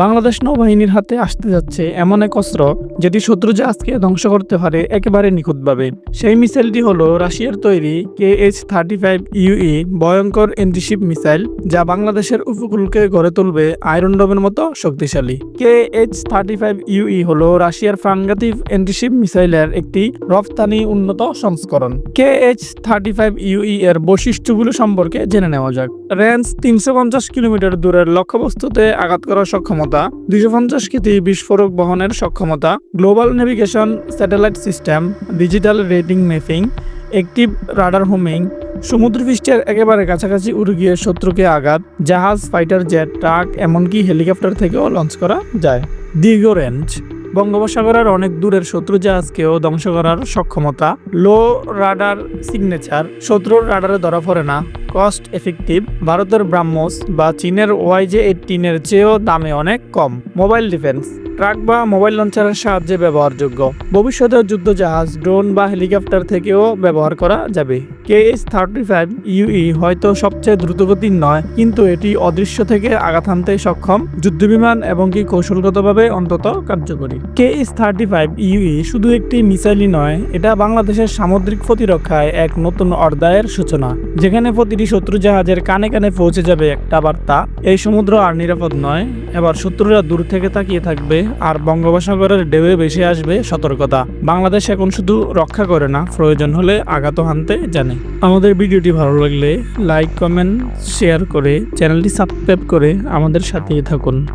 বাংলাদেশ নৌবাহিনীর হাতে আসতে যাচ্ছে এমন এক অস্ত্র যেটি শত্রু জাহাজকে ধ্বংস করতে পারে একেবারে নিখুঁতভাবে। সেই মিসাইলটি হল রাশিয়ার তৈরি K H thirty five UE ভয়ঙ্কর এন্টিশিপ মিসাইল যা বাংলাদেশের উপকূলকে গড়ে তুলবে আয়রন ডোমের মতো শক্তিশালী। K H thirty five UE হল রাশিয়ার প্রাণঘাতী এন্টিশিপ মিসাইলের একটি রপ্তানি উন্নত সংস্করণ। K H thirty five UE এর বৈশিষ্ট্যগুলো সম্পর্কে জেনে নেওয়া যাক। রেঞ্জ তিনশো পঞ্চাশ কিলোমিটার দূরের লক্ষ্যবস্তুতে আঘাত করার সক্ষমতা। দুইশো পঞ্চাশ কেজি বিস্ফোরক বহনের সক্ষমতা। Global navigation satellite system, digital rating mapping active radar homing, সমুদ্রপৃষ্ঠের একেবারে কাছাকাছি উড়ে গিয়ে শত্রুকে আঘাত, জাহাজ, ফাইটার জেট, ট্রাক, এমনকি হেলিকপ্টার থেকেও লঞ্চ করা যায়। দীর্ঘ রেঞ্জ বঙ্গোপসাগরের অনেক দূরের শত্রু জাহাজকেও ধ্বংস করার সক্ষমতা। লো রাডার সিগনেচার শত্রুর রাডারে ধরা পড়ে না। কস্ট এফেক্টিভ ভারতের ব্রাহ্মস বা চীনের ওয়াইজে এইটিনের চেয়েও দামে অনেক কম। মোবাইল ডিফেন্স ট্রাক বা মোবাইল লঞ্চারের সাহায্যে ব্যবহারযোগ্য। ভবিষ্যতে যুদ্ধ জাহাজ ড্রোন বা হেলিকপ্টার থেকেও ব্যবহার করা যাবে। K S thirty five UE হয়তো সবচেয়ে দ্রুতগতির নয়, কিন্তু এটি অদৃশ্য থেকে আঘাত হানতে সক্ষম, যুদ্ধবিমান এবং কি কৌশলগতভাবে অন্তত কার্যকরী। K S thirty five UE শুধু একটি মিসাইলই নয়, এটা বাংলাদেশের সামুদ্রিক প্রতিরক্ষায় এক নতুন অধ্যায়ের সূচনা, যেখানে প্রতিটি শত্রু জাহাজের কানে কানে পৌঁছে যাবে একটা বার্তা, এই সমুদ্র আর নিরাপদ নয়, এবার শত্রুরা দূর থেকে তাকিয়ে থাকবে আর বঙ্গোপসাগরের ঢেউয়ে বেশি আসবে সতর্কতা। বাংলাদেশ এখন শুধু রক্ষা করে না, প্রয়োজন হলে আঘাত হানতে জানে। আমাদের ভিডিওটি ভালো লাগলে লাইক, কমেন্ট, শেয়ার করে চ্যানেলটি সাবস্ক্রাইব করে আমাদের সাথেই থাকুন।